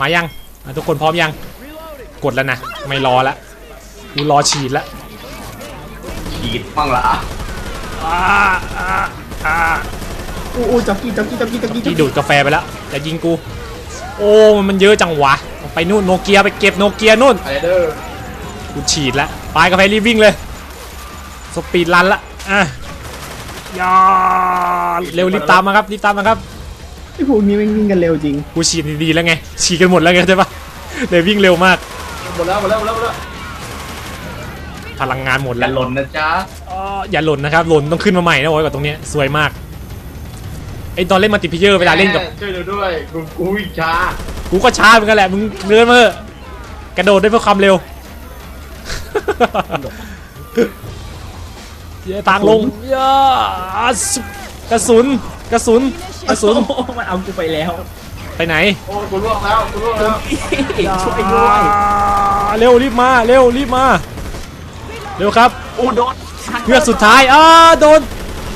มายังอะทุกคนพร้อมยัง กดแล้วนะ ไม่รอละกูรอฉีดละฉีดบ้างละอ่าอ่าอ่าอู้อู้จ็อกกี้จ็อกกี้จ็อกกี้จ็อกกี้ที่ดูดกาแฟไปแล้วอย่ายิงกู โอ้มันเยอะจังวะ ไปนู่นโนเกียไปเก็บโนเกียนู่นไอเดอร์กูฉีดละไปกาแฟรีบวิ่งเลย สปีดรันละอะอย่าเร็วรีบตามมาครับรีบตามมาครับ ไอ้พวกนี้แม่งวิ่งกันเร็วจริงกูฉีดดีๆแล้วไง ฉีดกันหมดแล้วไงใช่ปะเลยวิ่งเร็วมาก หมดแล้วหมดแล้วหมดแล้วหมดแล้วพลังงานหมดอแล้ย่าวหล่นนะจ๊ะอ๋ออย่าหล่นนะครับ หล่นต้องขึ้นมาใหม่นะโอ้ยกับตรงเนี้ยสวยมาก ไอตอนเล่นมัลติเพเยอร์เวลาเล่นกับช่วยดูด้วยกูกูวิ่งช้ากูก็ช้าเหมือนกันแหละ มึงเดินมาเถอะกระโดดได้เพื่อความเร็ว เย่ทางลงย่าสุกระสุน กระสุนกระสุนโอ้มันเอากูไปแล้ว ไปไหนโอ้กูล่วงแล้วกูล่วงแล้วช่วยด้วยเร็วรีบมาเร็วรีบมา เร็วครับโอ้โดนเพื่อกสุดท้ายอ้าโดน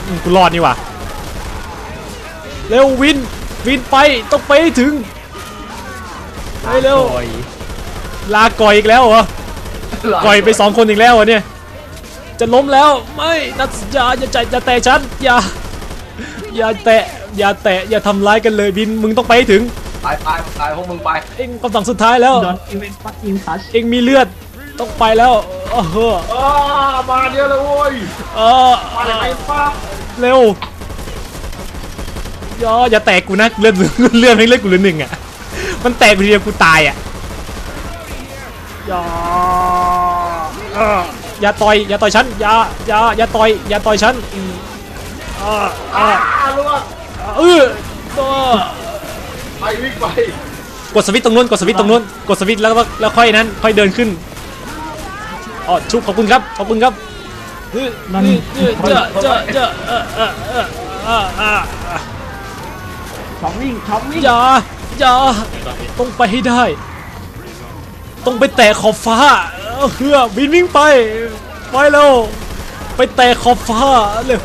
อืมกูรอดนี่หว่ะเร็ววินวินไปต้องไปให้ถึงไปเร็วลาก่อยอีกแล้วเหรอก่อยไปสองคนอีกแล้วเหรอเนี่ยจะล้มแล้วไม่นัดอย่าอย่าใจอย่าแตะฉันอย่า อย่าแตะอย่าแตะอย่าทำร้ายกันเลยบินมึงต้องไปให้ถึงไปไปไปพวกมึงไปเอ็งคำสั่งสุดท้ายแล้วโดนอีเวนต์ฟักอินทัชเอ็งมีเลือดต้องไปแล้วเอออ้ามาเดียวเลยโว้ยเออมาเลยไปป้าเร็วอย่าอย่าแตกกูนะเลือดเลือดไม่เลือดกูเหลือหนึ่งอะมันแตกไปทีเดียวกูตายอะอย่าเอออย่าต่อยอย่าต่อยฉันอย่าอย่าอย่าต่อยอย่าต่อยฉัน อ้าล่วงเออเออไปวิ่งไปกดสวิตช์ตรงนู้นกดสวิตช์ตรงนู้นกดสวิตช์แล้วก็แล้วค่อยนั้น ค่อยเดินขึ้นอ๋อชุบขอบคุณครับขอบคุณครับเออเออเอเจอเจอเจอเออเออเออเออเออเออช็อปวิ่งช็อปวิ่งอย่าอย่าต้องไปให้ได้ ต้องไปแตะขอบฟ้าเออเฮือบินวิ่งไปไปเร็ว ไปแตะขอบฟ้าเร็ว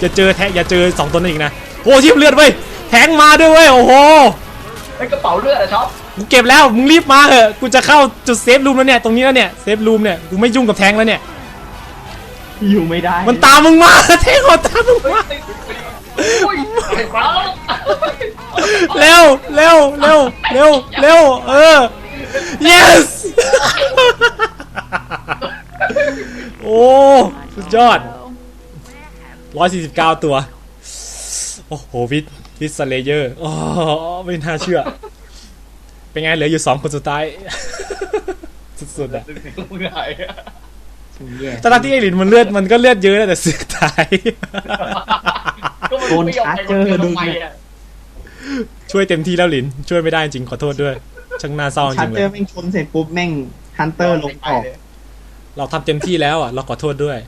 อย่าเจอแทะอย่าเจอสองตัวนั้นอีกนะโอ้ชิบเลือดเว้ยแทงมาด้วยเว้ยโอ้โหไอ้กระเป๋าเลือดอะช็อปกูเก็บแล้วมึงรีบมาเถอะกูจะเข้าจุดเซฟรูมแล้วเนี่ยตรงนี้แล้วเนี่ยเซฟรูมเนี่ยกูไม่ยุ่งกับแทงแล้วเนี่ยอยู่ไม่ได้มันตามมึงมาแทงขอตามมึงมาโอ้ยไอ้ฟ้าเร็วเร็วเร็วเร็วเร็วเออ yes โอ้สุดยอด 149 ตัว โอ้โหวิทวิทสเลเยอร์อ๋อไม่น่าเชื่อ เป็นไงเหลืออยู่สองคนสุดท้าย สุดๆอะมึงไหนอะแย่ตอนที่ไอรินมันเลือดมันก็เลือดเยอะนะแต่เสือกตาย ก็มันไม่ยอมไปคนเดียวทำไมอะช่วยเต็มที่แล้วหลิน ช่วยไม่ได้จริงขอโทษด้วย ช่างน่าเศร้าจชัริตงเตเลอยร์แม่งชนเสร็จปุ๊บแม่งฮันเตอร์ลงออก เราทำเต็มที่แล้วอะ เราขอโทษด้วย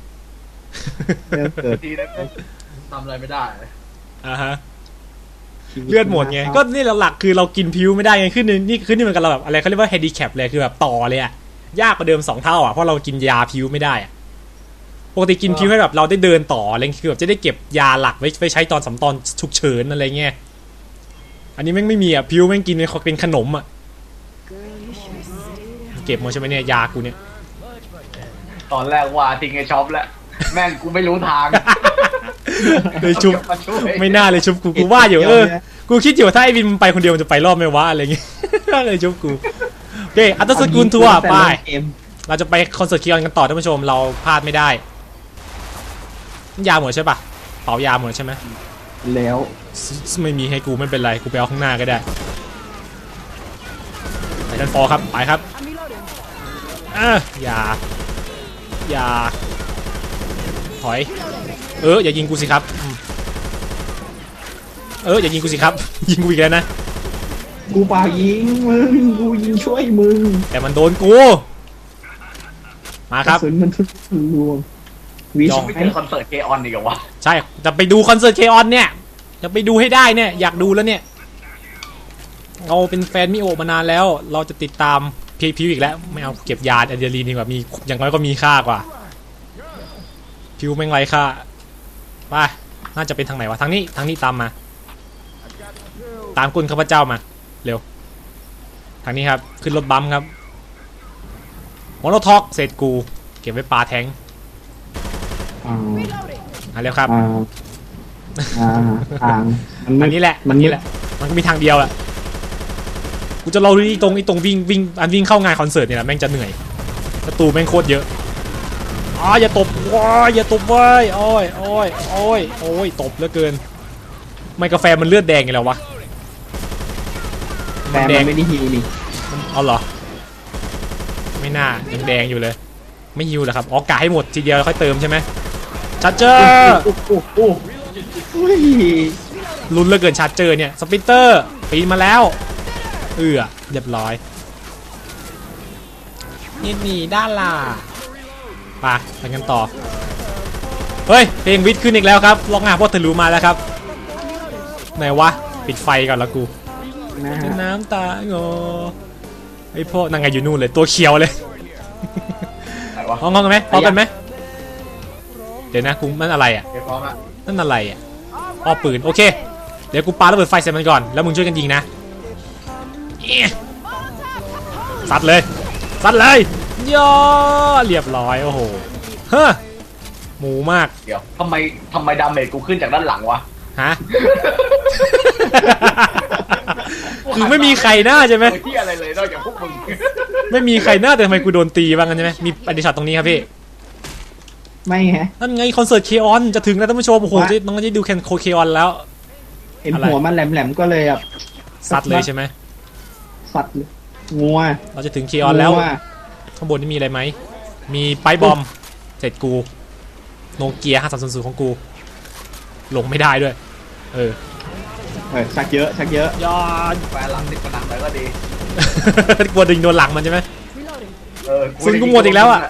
เริ่มเกิดทีนั้นทำอะไรไม่ได้อ่าฮะเลือดหมดไง ก็นี่หลักๆคือเรากินพิวไม่ได้ไงขึ้นนี่ขึ้นนี่มันกันเราแบบอะไรเขาเรียกว่า handicap เลยคือแบบต่อเลยอะยากกว่าเดิมสองเท่าอะเพราะเรากินยาพิวไม่ได้อะปกติกินพิวให้แบบเราได้เดินต่ออะไรคือแบบจะได้เก็บยาหลักไว้ไว้ใช้ตอนสำตอนฉุกเฉินอะไรเงี้ยอันนี้แม่งไม่มีอะพิวแม่งกินเป็นเป็นขนมอะเก็บหมดใช่ไหมเนี่ยยากูเนี่ย ตอนแรกว่าทิ้งไอ้ช็อปแล้ว แม่งกูไม่รู้ทาง เลยชุบมาช่วย ไม่น่าเลยชุบกูกูว่าอยู่เออกูคิดอยู่ถ้าไอ้วินมันไปคนเดียวมันจะไปรอบไหมวะอะไรเงี้ยเลยชุบกูโอเคอัตตสกุลทัวร์ไปเกมเราจะไปคอนเสิร์ตคีออนกันต่อท่านผู้ชมเราพลาดไม่ได้ยาหมดใช่ปะเป๋ายาหมดใช่ไหมแล้วซึไม่มีให้กูไม่เป็นไรกูไปเอาข้างหน้าก็ได้ไปดันฟอร์ครับไปครับอะอย่า อย่า ถอย เออ อย่ายิงกูสิครับอืมเออ อย่ายิงกูสิครับ ยิงกูอีกแล้วนะ กูเปล่ายิงมึง กูยิงช่วยมึงแต่มันโดนกู มาครับ กะสุนมันทุกรวมวิยชอมไม่เจอคอนเสิร์ตเคออนอีกเหรอวะใช่ จะไปดูคอนเสิร์ตเคออนเนี่ย จะไปดูให้ได้เนี่ย อยากดูแล้วเนี่ย เราเป็นแฟนมิโอะมานานแล้ว เราจะติดตาม พีพิวอีกแล้วไม่เอาเก็บยาอะดรีนาลีนดีกว่ามีอย่างน้อยก็มีค่ากว่า พิวแม่งไรค่าไปน่าจะเป็นทางไหนวะทางนี้ทางนี้ตามมา ตามกุลข้าพเจ้ามาเร็วทางนี้ครับขึ้นรถบัมป์ครับมอโนท็อกเสร็จกู เก็บไว้ปลาแทงค์อ่าอะเร็วครับอ่าอ่าทางมันไม่อันนี้แหละมัอันนไม่นี้แหละ มันก็มีทางเดียวแหละ กูจะรอดูอีตรงอีตรงวิ่งวิ่งอันวิ่งเข้างานคอนเสิร์ตเนี่ยแหละแม่งจะเหนื่อยประตูแม่งโคตรเยอะอ๋ออย่าตบว้ายอย่าตบเว้ยโอ้ยโอ้ยโอ้ยโอ้ยตบเหลือเกิน ไม่กาแฟมันเลือดแดงไงแล้ววะแต่แดมังนไม่ได้ฮิวนี่เอาเหรอ ไม่น่ายังแดงอยู่เลย ไม่ฮิวเหรอครับอ๋อกะให้หมดทีเดียวแล้วค่อยเติมใช่ไหมชาร์เจอร์โอ้โหโอ้โหอุ้ยลุ้นเหลือเกินชาร์เจอร์เนี่ยสปินเตอร์ปีนมาแล้ว เอือเรียบร้อยนี่หนีด้านล่ะไปไปกันต่อ เฮ้ย เพลงวิทย์ขึ้นอีกแล้วครับลองหาพวกทะลุมาแล้วครับ ไหนวะ ปิดไฟก่อนละกูนะเป็นฮะน้ำตางอไอ้พ่อนางไงอยู่นู่นเลยตัวเขียวเลยไหนวะห้องห้องกันไหมพร้อมกันไหมเดี๋ยวนะกูนั่นอะไรอะ เดี๋ยวพร้อมละนั่นอะไรอะอ้อปืน โอเค เดี๋ยวกูปาระเบิดไฟใส่มันก่อน แล้วมึงช่วยกันยิงนะเอี้ย ซัดเลยซัดเลยย่อเรียบร้อยโอ้โหเฮ้อหมูมากเดี๋ยวทำไมทำไมดาเมจกูขึ้นจากด้านหลังวะฮะคือไม่มีใครหน้าใช่ไหมโดยที่อะไรเลยนอกจากพวกมึงไม่มีใครหน้าแต่ทำไมกูโดนตีบ้างกันใช่ไหมมีอดิช็อตตรงนี้ครับพี่ไม่ฮะนั่นไงคอนเสิร์ตเคออนจะถึงแล้วท่านผู้ชมโอ้โหวะจะน้องจะดูแคนโคเคออนแล้ว เห็นอะไรหัวมันแหลมๆก็เลยแบบซัดเลยใช่ไหม สัตว์เลยงัวเราจะถึงเคออนแล้วงัวข้างบนนี่มีอะไรไหม มีไปบอมเสร็จกูโนเกียห้าสามศูนย์ของกู ลงไม่ได้ด้วย เออเออชักเยอะชักเยอะยอดแฟนหลังติดผนังไปก็ดีกลัวดึงโดนหลังมันใช่ไหมเออซุนกูหมดอีกแล้วอะ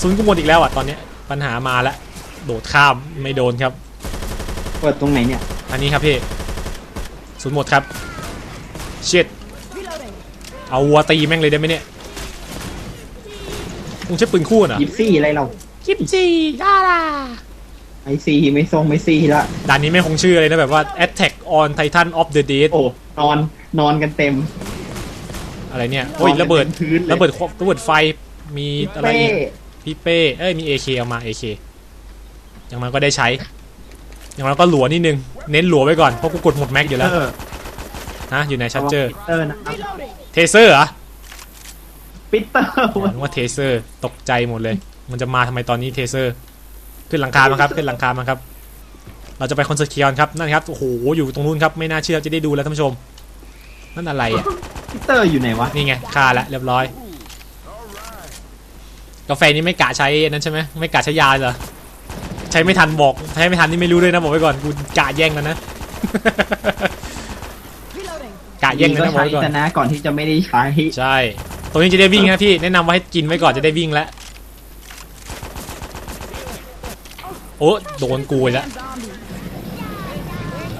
ศูนย์กูหมดอีกแล้วอะตอนเนี้ยปัญหามาแล้วโดดข้ามไม่โดนครับเปิดตรงไหนเนี่ย อันนี้ครับพี่ศูนย์หมดครับเชิด เอาวัวตีแม่งเลยได้ไหมเนี่ยมึงใช้ปืนคู่เหรอยิปซี่อะไรเรากิบจีดาราไอซีไม่ทรงไม่ซีละด่านนี้ไม่คงชื่อเลยนะแบบว่า Attack on Titan of the Dead โอ้นอนนอนกันเต็ม อะไรเนี่ยโอ้ยระเบิดนอนกันต็มพื้นเลยระเบิดควระเบิดไฟมีอะไรอีกเป้พี่เป้เอ้ยมี AK เอามา AK อย่างมันก็ได้ใช้ อย่างมันก็หลัวนิดนึง เน้นหลัวไว้ก่อน เพราะกูกดหมดแม็กอยู่แล้วเออฮะ อยู่ในชัดเจอร์ เตอร์นะครับเทเซอร์เหรอปิเตอร์อ๋อนึกว่าเทเซอร์ตกใจหมดเลย มันจะมาทำไมตอนนี้เทเซอร์ ขึ้นหลังคามาครับ ขึ้นหลังคามาครับ เราจะไปคอนเสิร์ตเคียนครับ นั่นครับ โอ้โห อยู่ตรงนู้นครับ ไม่น่าเชื่อจะได้ดูแล้วท่านผู้ชม นั่นอะไรอะ ปิเตอร์อยู่ไหนวะนี่ไงฆ่าแล้วเรียบร้อย กาแฟนี้ไม่กะใช้อันนั้นใช่ไหมไม่กะใช้ยาเหรอ ใช้ไม่ทันบอก ใช้ไม่ทันนี่ไม่รู้ด้วยนะบอกไว้ก่อน กูกะแย่งแล้วนะ กะแย่งแล้วก็นะบอกใช้ไว้ก่อนแต่นะก่อนที่จะไม่ได้ใช้ใช่ ตรงนี้จะได้วิ่งนะพี่แนะนำว่าให้กินไว้ก่อนจะได้วิ่งแล้วโอ้โดนกูอีกแล้ว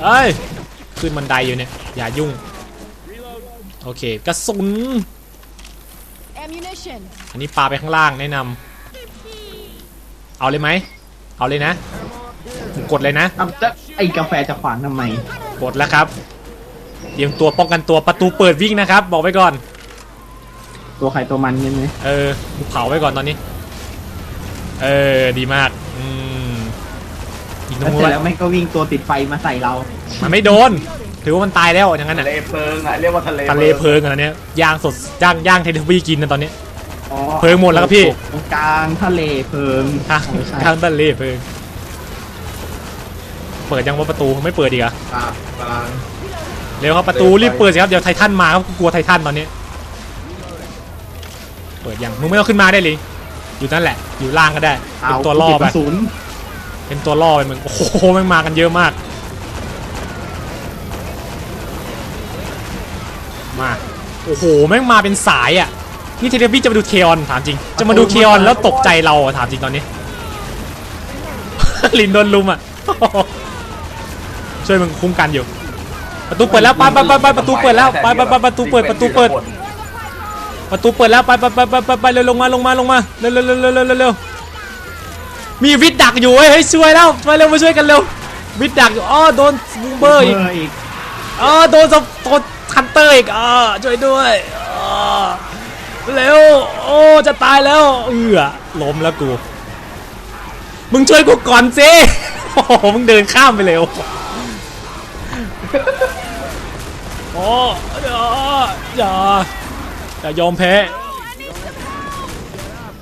เอ้ยขึ้นบันไดอยู่เนี่ยอย่ายุ่งโอเคกระสุน Ammunition. อันนี้ปาไปข้างล่างแนะนำเอาเลยไหมเอาเลยนะผมกดเลยนะอะจะไอกาแฟจะขวางทำไมกดแล้วครับ เตรียมตัวป้องกันตัวประตูเปิดวิ่งนะครับ บอกไว้ก่อน ตัวใครตัวมันใช่ไหมเออกูเผาไว้ก่อนตอนนี้ เออดีมากอืมยิงตรแล้วงเสนู้ร็จนแล้วแม่งก็วิ่งตัวติดไฟมาใส่เรา มันไม่โดน ถือว่ามันตายแล้วอย่างนั้นทะอะเลเพลิงอะเรียกว่าทะเลทะเลเพลิงอันเนี้ยย่างสดย่างย่างเทนวีกินนะตอนนี้ อ๋อเพลิงหมดแล้วครับพี่ ตรงกลางทะเลเพลิงทางไม่ใช่ทางทะเลเพลิงเปิดยังว่าประตูไม่เปิดดีกอะกลางกลาง เร็วครับประตูรีบเปิดสิครับเดี๋ยวไททันมาครับกูกลัวไททันตอนนี้ เปิดยังมึงไม่ต้องขึ้นมาได้เลยอยู่นั่นแหละ อยู่ล่างก็ได้เป็นตัวล่อไปเก็บกระสุนเป็นตัวล่อไปมึงโอ้โหแม่งมากันเยอะมาก มาโอ้โหแม่งมาเป็นสายอะนี่เทเลบี้จะมาดูเคออนถามจริง จะมาดูเคออนแล้วตกใจเราอะถามจริงตอนนี้ ลินโดนลุมอะช่วยมึงคุ้มกันอยู่ ประตูเปิดแล้วไปไปไปไปประตูเปิดแล้วไปไปไปประตูเปิดประตูเปิด ประตูเปิดแล้วไปไปไปไปไปไปเร็วลงมาลงมาลงมาเร็วเร็วเร็วเร็วเร็วเร็วเร็วมีวิทย์ดักอยู่เว้ยเฮ้ยช่วยแล้วมาเร็วมาช่วยกันเร็ววิทย์ดักอยู่อ๋อโดนบูมเบอร์อีกเบอร์อีกอ๋อโดนสะโดนคันเตอร์อีกอ๋อช่วยด้วยอ๋ออเร็วโอ้จะตายแล้วเอือล้มแล้วกูมึงช่วยกูก่อนสิโอ้โหมึงเดินข้ามไปเร็ว โอ้อย่าอย่าอย่ายอมแพ้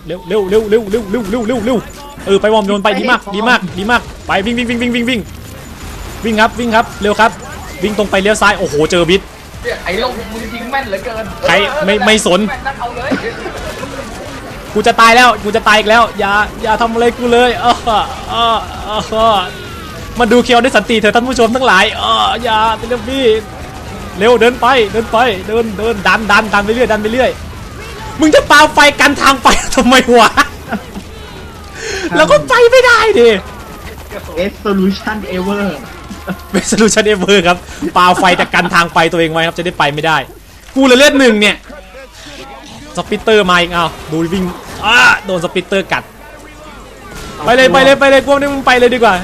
เร็วเร็วเร็วเร็วเร็วเร็วเร็วเร็วเร็วเออไปวอร์มโยนไปดีมากดีมากดีมากไปวิ่งวิ่งวิ่งวิ่งวิ่งวิ่งวิ่งครับวิ่งครับเร็วครับ วิ่งตรงไปเลี้ยวซ้ายโอ้โหเจอบิดเนี่ยไอ้โลกมึงยิงแม่นเหลือเกินใครไม่ไม่สนแม่นนักเอาเลยกูจะตายแล้วกูจะตายอีกแล้วอย่าอย่าทำอะไรกูเลยเออเออเออเออมาดูเคียวได้สันติเถอะท่านผู้ชมทั้งหลายเอออย่าเป็นเรื่องพี่ เร็วเดินไปเดินไปเดินเดินดันดันดันไปเรื่อยดันไปเรื่อยมึงจะปาไฟกันทางไปทำไมวะแล้วก็ไปไม่ได้ดิเอสโซลูชันเอเวอร์เป็นโซลูชันเอเวอร์ครับปาไฟจากกันทางไปตัวเองไว้ครับจะได้ไปไม่ได้ กูเหลยเลือดหนึ่งเนี่ยสปิตเตอร์มาอีกเอาดูวิ่งอ้าโดนสปิตเตอร์กัด ไปเลยไปเลยไปเลยพวกนี้มึงไปเลยดีกว่า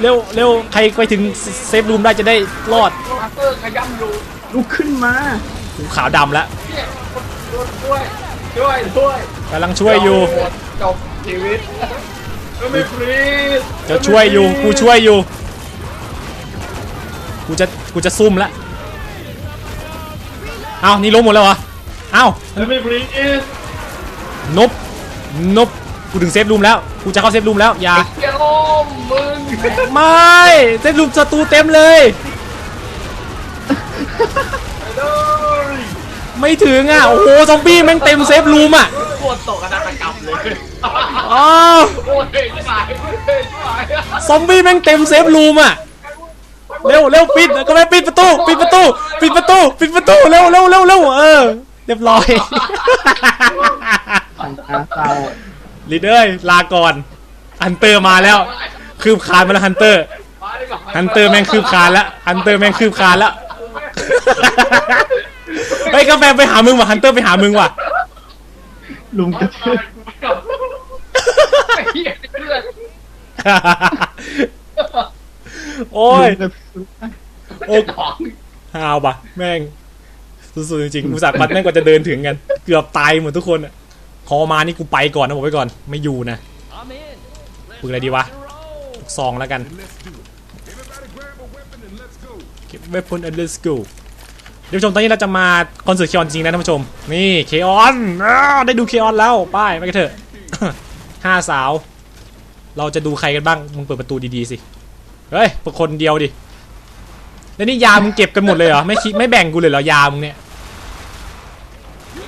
เร็วเร็วใครไปถึงเซฟรูมได้จะได้รอดมาสเตอร์ขย้ำอยู่ลุกขึ้นมากูขาวดำแล้วเนี่ยช่วยช่วยช่วยกำลังช่วยอยู่จบชีวิตไม่ฟรีจะช่วยอยู่กูช่วยอยู่กูจะกูจะซุ่มแล้วเอานี่ล้มหมดแล้วเหรอเอาไม่ฟรีนบนบ กูถึงเซฟรูมแล้ว กูจะเข้าเซฟรูมแล้ว อย่า เจ้ามึงไม่ เซฟรูมศัตรูเต็มเลย เลยไม่ถึงอะ โอ้โห ซอมบี้แม่งเต็มเซฟรูมอะปวดตกอนาตกรรมเลยอ้าวโอ้ยเฮ้ยสายเฮ้ยสายซอมบี้แม่งเต็มเซฟรูมอะ เร็วเร็วปิดก็ไม่ปิดประตู ปิดประตู ปิดประตู ปิดประตู เร็วเร็วเร็วเร็วเออ เรียบร้อยสังอาตาย ลีดเดอร์ลาก่อนฮันเตอร์มาแล้วคืบคลานมาแล้วฮันเตอร์ฮันเตอร์แม่งคืบคลานแล้วฮันเตอร์แม่งคืบคลานแล้วเฮ้ยกาแฟไปหามึงว่ะฮันเตอร์ไปหามึงว่ะลุมกระทืบไอ้เหี้ยเลือดโอ้ยลุมกระทืบโอ้ของฮาวปะแม่งสุดๆจริงๆอุตส่าห์ปัดแม่งกว่าจะเดินถึงกัน เกือบตายหมดทุกคนอะ พอมานี่กูไปก่อนนะบอกไว้ก่อนไม่อยู่นะปืนอะไรดีวะซองแล้วกันเก็บเวพอน and let's go เดี๋ยวชมตอนนี้เราจะมาคอนเสิร์ตเคออนจริงนะท่านผู้ชม นี่เคออนได้ดูเคออนแล้วป้ายไปกันเถอะห้าสาว เราจะดูใครกันบ้างมึงเปิดประตูดีๆสิเฮ้ยเป็นคนเดียวดิแล้วนี่ยามึงเก็บกันหมดเลยเหรอไม่คิดไม่แบ่งกูเลยเหรอ ยามึงเนี่ย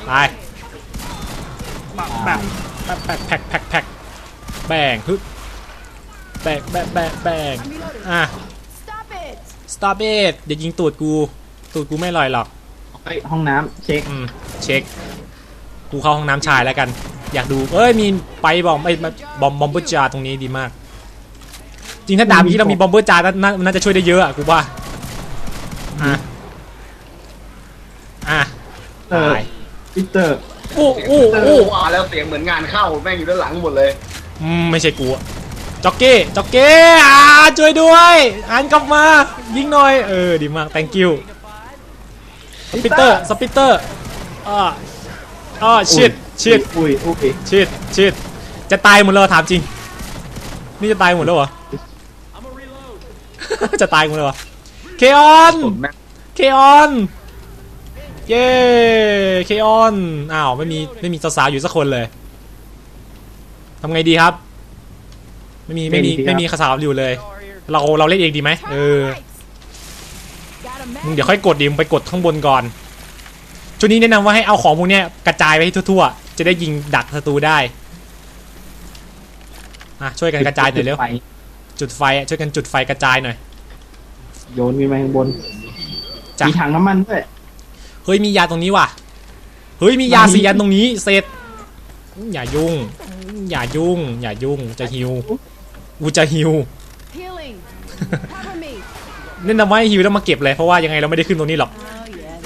ไป แบบแบบแบบแพ็คแพ็คแพ็คแบ่งฮึบแบ่งแบ่งแบ่งแบ่งอะ Stop it! stop it อย่ายิงตูดกู ตูดกูไม่อร่อยหรอกไปห้องน้ำเช็คอืมเช็ค กูเข้าห้องน้ำชายแล้วกัน อยากดู เอ้ยมีไปบอมไอ้ยบอมบอมเบอร์จาตรงนี้ดีมาก จริงถ้าดาบนี้เรามีบอมเบอร์จาน่าน่าน่าจะช่วยได้เยอะอะกูว่าอะอะเออตายปีเตอร์โอ้โอ้โอ้โอ้ว่าแล้วเสียงเหมือนงานเข้าแม่งอยู่ด้านหลังหมดเลยอืมไม่ใช่กูอะจ็อกเก้จ็อกเก้อ่าช่วยด้วยอันกลับมายิงหน่อยเออดีมาก thank you สปิตเตอร์สปิตเตอร์อ่าอ่าชิดชิดอุ้ยอุ้ยชิดชิดจะตายหมดแล้วเหรอถามจริง นี่จะตายหมดแล้วเหรอจะตายหมดแล้วเหรอเคออนผมแม่งเคออน เย้เคออนอ้าวไม่มีไม่มีสาวๆอยู่สักคนเลยทำไงดีครับ ไม่มีไม่มีไม่มีสาวอยู่เลย เราเราเล่นเองดีไหมเออ Got a มึง man. เดี๋ยวค่อยกดดิมึงไปกดข้างบนก่อนช่วงนี้แนะนำว่าให้เอาของพวกเนี้ยกระจายไปให้ทั่วๆ จะได้ยิงดักศัตรูได้อะช่วยกันกระจายหน่อยเร็วไฟจุดไฟอะช่วยกันจุดไฟกระจายหน่อย โยนขึ้นไปข้างบนจ้ะมีถังน้ำมันด้วยเฮ้ยมียาตรงนี้ว่ะ เฮ้ยมียาไหนสีอันตรงนี้ เสร็จ อย่ายุ่ง อย่ายุ่ง อย่ายุ่ง จะฮิว กูจะฮิว Healing. Cover me. แนะนำว่าให้ฮิวต้องมาเก็บเลยเพราะว่ายังไงเราไม่ได้ขึ้นตรงนี้หรอก Oh yeah.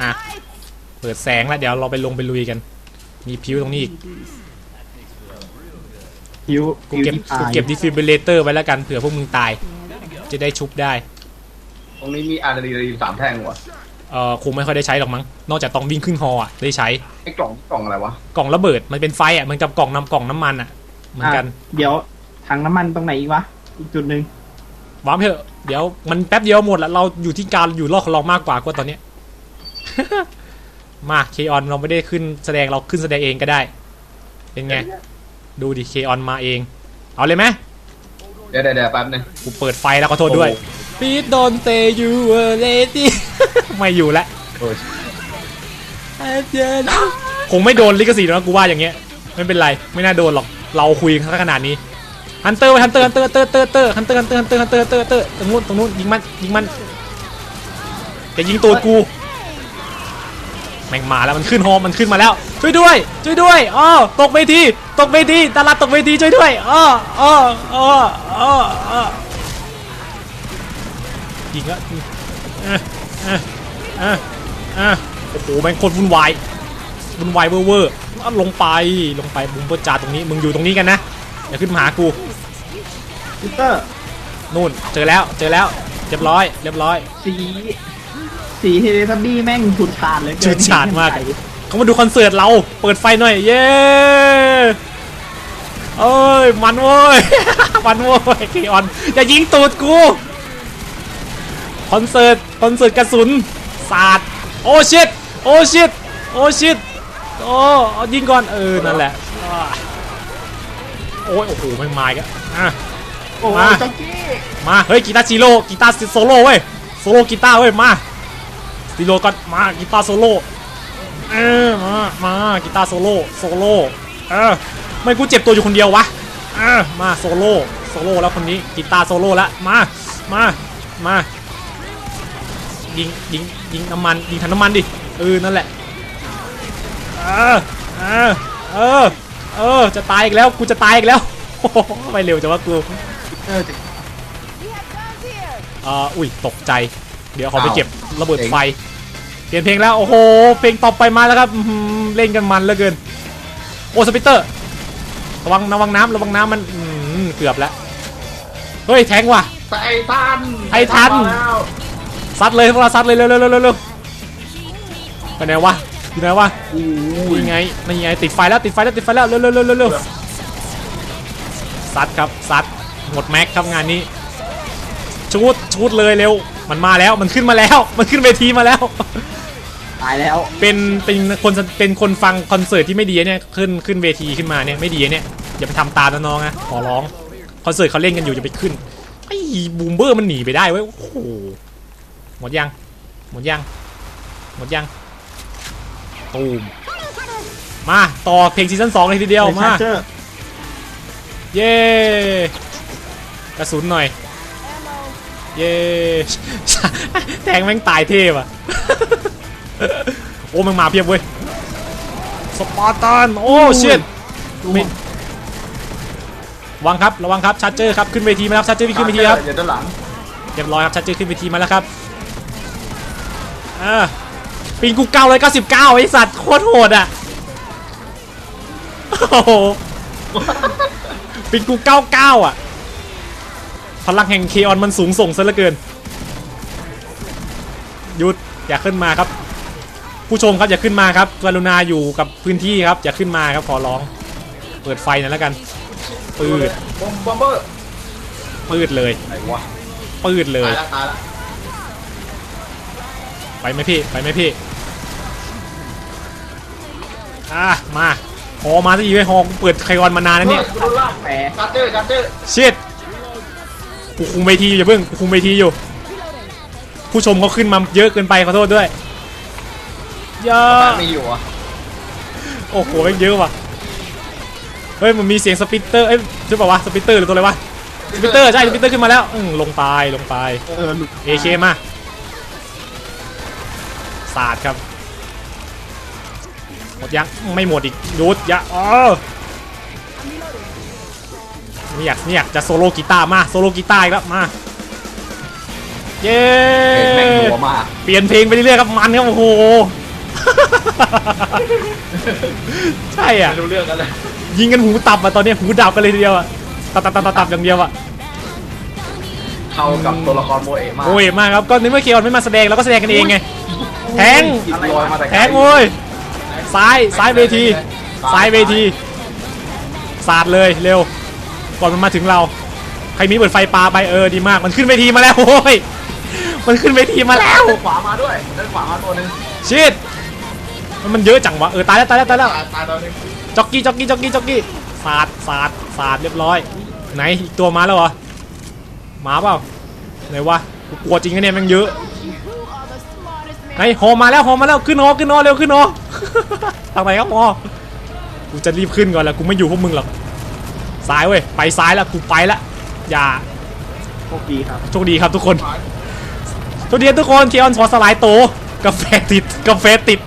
อะ เปิดแสงแล้วเดี๋ยวเราไปลงไปลุยกัน มีพิวตรงนี้อีกคิวกูคิวเก็บที่กูตายเก็บดิฟิบริเลเตอร์ไว้แล้วกันเผื่อพวกมึงตาย จะได้ชุบได้ ตรงนี้มีอะดรีนาลีนสามแท่งว่ะเอ่อคงไม่ค่อยได้ใช้หรอกมั้ง นอกจากต้องวิ่งขึ้นฮออะได้ใช้ ไอ้กล่องกล่องอะไรวะ กล่องระเบิดมันเป็นไฟอะเหมันกับกล่องน้ำกล่องน้ำมันอะ เหมือนกันอะเดี๋ยวถังน้ำมันตรงไหนอีกวะ อีกจุดหนึ่งวางไปเถอะ เดี๋ยวมันแป๊บเดียวหมดละเราอยู่ที่การอยู่รอดของเรามากกว่ากว่าตอนเนี้ย มาเคออนเราไม่ได้ขึ้นแสดงเราขึ้นแสดงเองก็ได้ เป็นไง ดูดิเคออนมาเอง เอาเลยไหมเดี๋ยวเดี๋ยวเดี๋ยวแป๊บนึงกูเปิดไฟแล้วขอโทษด้วย Please don't say you were lady ไม่อยู่แล้วโอ้ยคงไม่โดนลิขสิทธิ์นะกูว่าอย่างเงี้ยไม่เป็นไรไม่น่าโดนหรอกเราคุยกันขนาดนี้ฮันเตอร์ไปฮันเตอร์ฮันเตอร์เตอร์เตอร์เตอร์ฮันเตอร์ฮันเตอร์ฮันเตอร์ฮันเตอร์เตอร์เตอร์ตรงนู้นตรงนู้นยิงมันยิงมันจะยิงตัวกูแม่งมาแล้วมันขึ้นฮอมันขึ้นมาแล้ว ช่วยด้วย ช่วยด้วยอ้อตกเวทีตกเวทีดาราตกเวทีช่วยด้วยอ้ออ้ออ้ออ้อ อ้อยิงแล้วเอะเอะเอะเอะโอ้โหแม่งโคตรวุ่นวายวุ่นวายเวอร์เวอร์อะลงไปลงไปบุ้มเปอร์จาตรงนี้มึงอยู่ตรงนี้กันนะอย่าขึ้นมาหากูพิเตอร์นู่นเจอแล้วเจอแล้วเรียบร้อยเรียบร้อยสีสีเทเลทับบี้แม่งฉุดฉาดเลยฉูดฉาดมากเขามาดูคอนเสิร์ตเราเปิดไฟหน่อยเย้เอ้ยมันเว้ยมันเว้ยเคออนอย่ายิงตูดกู คอนเสิร์ตคอนเสิร์ตกระสุนสาดโอ้ชิตโอ้ชิตโอ้ชิตโอ้เอายิงก่อนเออนั่นแหละอ่าโอ้ยโอ้โหไม่งมาอีกอะอะโอ้มาจ็อกกี้มาเฮ้ยกีตาร์ซีโร่กีตาร์โซโล่เว้ยโซโล่กีตาร์เว้ยมาซีโร่ก็มากีตาร์โซโล่เออมามากีตาร์โซโล่โซโล่เออไม่กูเจ็บตัวอยู่คนเดียววะเออมาโซโล่โซโล่แล้วคนนี้กีตาร์โซโล่แล้วมามามา ยิงยิงยิงน้ำมันยิงถังน้ำมันดิเออนั่นแหละเออเออเออเออจะตายอีกแล้วกูจะตายอีกแล้วโอ้โหไปเร็วจังวะกูเออ We have guns here. อ่าอุ้ยตกใจ เดี๋ยวเขาไปเก็บระเบิดไฟเปลี่ยนเพลงแล้วโอ้โหเพลงต่อไปมาแล้วครับอื้อหือเล่นกันมันเหลือเกินโอ้สปิตเตอร์ระวังระวังน้ำระวังน้ำมันอื้อหือเกือบแล้วเฮ้ยแทงว่ะไททันไททันมาแล้ว ซัดเลยพวกเราซัดเลยเร็วเร็วเร็วเร็วเร็วไปไหนวะอยู่ไหนวะอู้นี่ไงนี่ไงติดไฟแล้วติดไฟแล้วติดไฟแล้วเร็วเร็วเร็วเร็วเร็วซัดครับซัดหมดแม็กครับงานนี้ชูดชูดเลยเร็วมันมาแล้วมันขึ้นมาแล้ว มันขึ้นเวทีมาแล้วตายแล้วเป็นเป็นคนเป็นคนฟังคอนเสิร์ตที่ไม่ดีเนี่ยขึ้นขึ้นเวทีขึ้นมาเนี่ยไม่ดีเนี่ยอย่าไปทำตามนะน้องนะขอร้องคอนเสิร์ตเขาเล่นกันอยู่อย่าไปขึ้นไอ้บูมเบอร์มันหนีไปได้เว้ยโอ้โห หมดยัง หมดยัง หมดยัง ตูม มา ต่อเพลงซีซั่นสองเลยทีเดียว มาเจอร์เย้กระสุนหน่อย Ammo. เย้แทงแม่งตายเทพอะโอ้แมันมาเพียบเว้ย สปาร์ตัน โอ้เชิดไม่ระวังครับ ระวังครับชาร์เจอร์ครับ ขึ้นเวทีมาแล้วชาร์เจอร์ขึ้นเวทีครับ เดี๋ยวด้านหลังเรียบร้อยครับชาร์เจอร์ขึ้นเวทีมาแล้วครับ อ่าปิงกูเก้าเลยเก้าสิบเก้าไอสัตว์โคตรโหดอะโอ้โหปิงกูเก้าเก้าอะ พลังแห่งเคออนมันสูงส่งซะเหลือเกิน หยุดอย่าขึ้นมาครับ ผู้ชมครับอย่าขึ้นมาครับกรุณาอยู่กับพื้นที่ครับอย่าขึ้นมาครับขอร้อง เปิดไฟหน่อยแล้วกัน ปืดบอมบอมเบอร์ปืดเลยไหนวะปืดเลย ตายแล้วตายแล้ว ไปไหมพี่ ไปไหมพี่ อะ มาฮอมาสักทีไว้ฮอกูเปิดไคออนมานานแล้วเนี่ยฮ้กูโดนลากแหมชาร์เจอร์ชาร์เจอร์ชิดกูคุมเวทีอยู่อย่าเพิ่งกูคุมเวทีอยู่ ผู้ชมเขาขึ้นมาเยอะเกินไปขอโทษด้วยเยอะไม่อยู่อะโอ้โหแม่งเยอะว่ะ เฮ้ยมันมีเสียงสปิตเตอร์ เอ้ยใช่ป่าวะสปิตเตอร์หรือตัวอะไรวะ สปิตเตอร์ใช่สปิตเตอร์ขึ้นมาแล้วอืมลงไปลงไปเออหลุดเอเคมา สาดครับ หมดยังไม่หมดอีกดูดอย่าอ๋อไม่อยากไม่อยากจะโซโล่กีตาร์มาโซโล่กีตาร์อีกแล้วมาเย้เพลงแม่งหัวมากเปลี่ยนเพลงไปเรื่อยๆครับมันครับโอ้โหใช่อะไม่รู้เรื่องกันเลยยิงกันหูตับอะตอนนี้หูดับกันเลยทีเดียวอะตับตับตับตับตับอย่างเดียวอะเข้ากับตัวละครโมเอะมากโอ้ยมากครับก็ในเมื่อเคออนไม่มาแสดงเราก็แสดงกันเองไง แทงอะไรลอยมาแต่แทงโว้ยซ้ายซ้ายเวทีซ้ายเวทีสาดเลยเร็ว ก่อนมันมาถึงเรา ใครมีเปิดไฟปลาไปเออดีมาก มันขึ้นเวทีมาแล้วโว้ยมันขึ้นเวทีมาแล้วเดินขวามาด้วยเดินขวามาตัวหนึงชิดมันมันเยอะจังวะเออตายแล้วตายแล้วตายแล้ว ตายตายตัวหนึงจ็อกกี้จ็อกกี้จ็อกกี้จ็อกกี้สาดสาดสาดเรียบร้อย ไหนอีกตัวมาแล้วเหรอมาเปล่าไหนวะกูกลัวจริงนะเนี่ยแมันเยอะ ไหน men? ฮอมาแล้วฮอมาแล้วขึ้นฮอขึ้นฮอเร็วขึ้นฮอทางไหนครับฮอกูจะรีบขึ้นก่อนแล้วกูไม่อยู่พวกมึงหรอกซ้ายเว้ยไปซ้ายแล้วกูไปละอย่าโชคดีครับโชคดีครับทุกคนโชคดีครับทุกคนเคออนสอสลายโตกาแฟติดกาแฟติด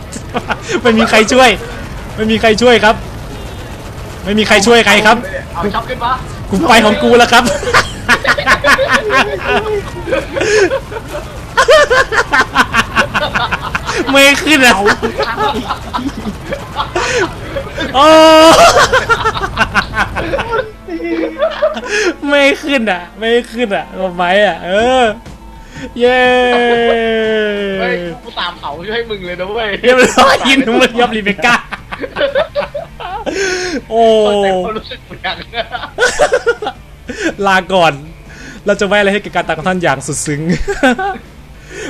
ไม่มีใครช่วย ไม่มีใครช่วยครับ ไม่มีใครช่วยใครครับเอาช็อปขึ้นมากูไปของกูแล้วครับ ไม่ขึ้นอะโอ้ไม่ขึ้นอะ ไม่ขึ้นอะทำไมอะ เออ เย้เฮ้ยกูตามเขาช่วยมึงเลยนะเว้ยเรียบร้อยยินมึงยอบรีเบคก้าโอ้แต่ความรู้สึกเหมือนกันลาก่อน เราจะไว้อะไรให้กับการตามของท่านอย่างสุดซึ้ง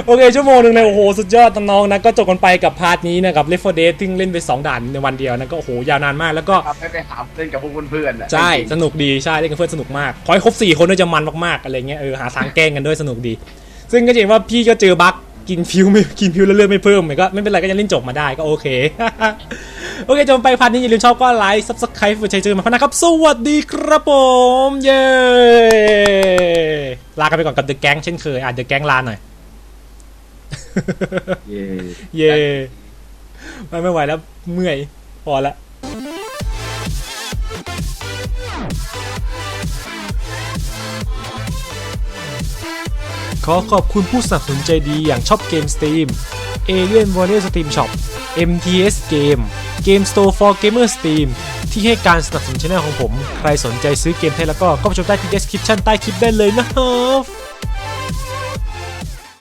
โอเค ชั่วโมงหนึ่งนะโอ้โห สุดยอดน้องๆนะก็จบกันไปกับพาร์ทนี้นะครับ Left 4 Dead ที่เล่นไป 2 ด่านในวันเดียวนะก็โอ้โห ยาวนานมากแล้วก็ครับให้ไปหาเล่นกับพวกเพื่อนๆน่ะใช่ สนุกดีใช่เล่นกับเพื่อนสนุกมากขอให้ครบ 4 คนด้วยจะมันมากๆอะไรเงี้ยเออหาทางแกล้งกันด้วยสนุกดี ซึ่งก็จะเห็นว่าพี่ก็เจอบั๊กกินฟิวไม่กินฟิวแล้วเลือดไม่เพิ่มมันก็ไม่เป็นไรก็ยังเล่นจบมาได้ก็โอเค โอเคจนไปพันนี้อย่าลืมชอบก็ไลค์ซับสไครป์เพื่อใช้เจอมาพันนะครับ สวัสดีครับผม เย้ ลากันไปก่อนกับเดอะแก๊งเช่นเคยอะเดอะแก๊งลาหน่อย เย่เย่ไม่ไม่ไหวแล้วเมื่อยพอละขอขอบคุณผู้สนับสนุนใจดีอย่างช็อปเกมสตรีม Alien Warrior Steam Shop MTS Game Game Store for Gamer Steam ที่ให้การสนับสนุนช่องของผม ใครสนใจซื้อเกมไทยแล้วก็ก็ไปชมได้ที่ description ใต้คลิปได้เลยนะครับ